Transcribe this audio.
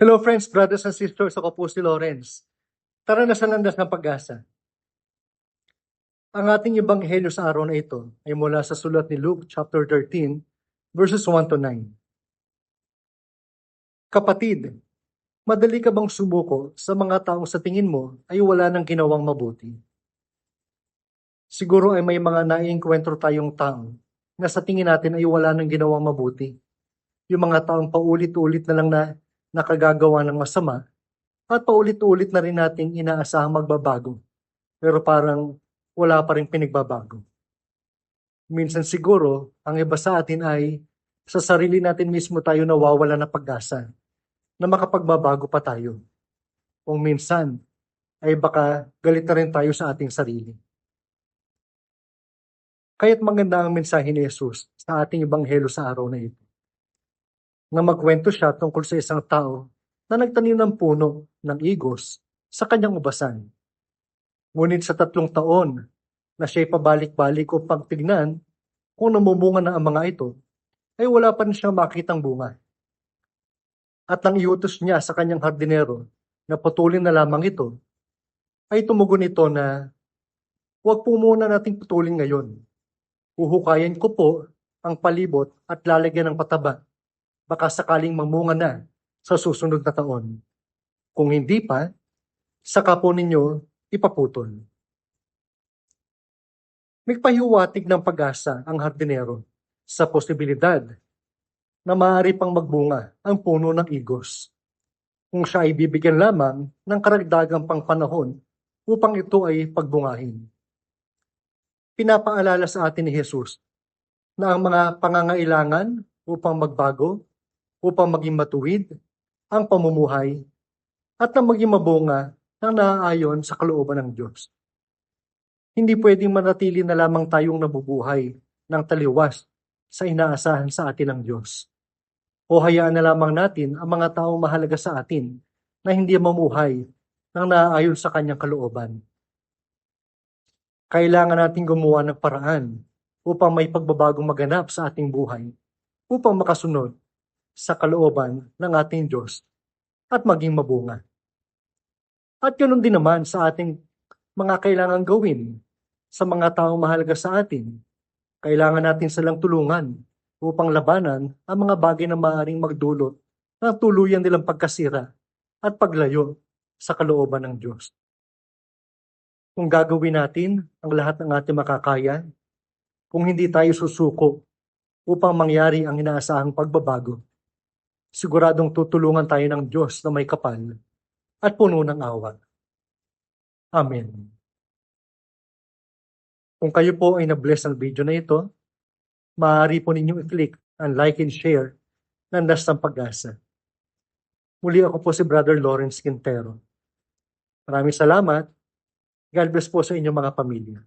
Hello friends, brothers and sisters, ako po si Lawrence. Tara na sa landas ng pag-asa. Ang ating ebanghelyo sa araw na ito ay mula sa sulat ni Luke chapter 13 verses 1 to 9. Kapatid, madali ka bang sumuko sa mga taong sa tingin mo ay wala nang ginawang mabuti? Siguro ay may mga naiengkwentro tayong tao na sa tingin natin ay wala nang ginawang mabuti. Yung mga taong paulit-ulit na lang na nakagagawa ng masama at paulit-ulit na rin nating inaasahang magbabago. Pero parang wala pa rin pinagbabago. Minsan siguro, ang iba sa atin ay sa sarili natin mismo tayo nawawala ng pag-asa na makapagbabago pa tayo. Kung minsan, ay baka galit na rin tayo sa ating sarili. Kaya't maganda ang mensahe ni Jesus sa ating ibanghelo sa araw na ito na magkwento siya tungkol sa isang tao na nagtanim ng puno ng igos sa kanyang ubasan. Ngunit sa tatlong taon na siya'y pabalik-balik upang tignan kung namumunga na ang mga ito, ay wala pa rin siyang makitang bunga. At nang iutos niya sa kanyang hardinero na putulin na lamang ito, ay tumugon ito na huwag po muna nating putulin ngayon. Uhukayan ko po ang palibot at lalagyan ng pataba baka sakaling mamunga na sa susunod na taon. Kung hindi pa, saka po ninyo ipaputol. May pahiwatig ng pag-asa ang hardinero sa posibilidad na maaari pang magbunga ang puno ng igos kung siya ay bibigyan lamang ng karagdagang pangpanahon upang ito ay pagbungahin. Pinapaalala sa atin ni Jesus na ang mga pangangailangan upang magbago upang maging matuwid ang pamumuhay at na maging mabunga ng naaayon sa kalooban ng Diyos. Hindi pwedeng manatili na lamang tayong nabubuhay ng taliwas sa inaasahan sa atin ng Diyos. O hayaan na lamang natin ang mga taong mahalaga sa atin na hindi mamuhay ng naaayon sa kanyang kalooban. Kailangan natin gumawa ng paraan upang may pagbabagong maganap sa ating buhay upang makasunod sa kalooban ng ating Diyos at maging mabunga. At ganoon din naman sa ating mga kailangan gawin sa mga taong mahalaga sa atin. Kailangan natin silang tulungan upang labanan ang mga bagay na maaaring magdulot ng tuluyan nilang pagkasira at paglayo sa kalooban ng Diyos. Kung gagawin natin ang lahat ng ating makakaya, kung hindi tayo susuko upang mangyari ang inaasahang pagbabago, siguradong tutulungan tayo ng Diyos na may kapal at puno ng awa. Amen. Kung kayo po ay na-bless ng video na ito, maaari po ninyong i-click ang like and share ng Das ng Pag-asa. Muli ako po si Brother Lawrence Quintero. Maraming salamat. God bless po sa inyong mga pamilya.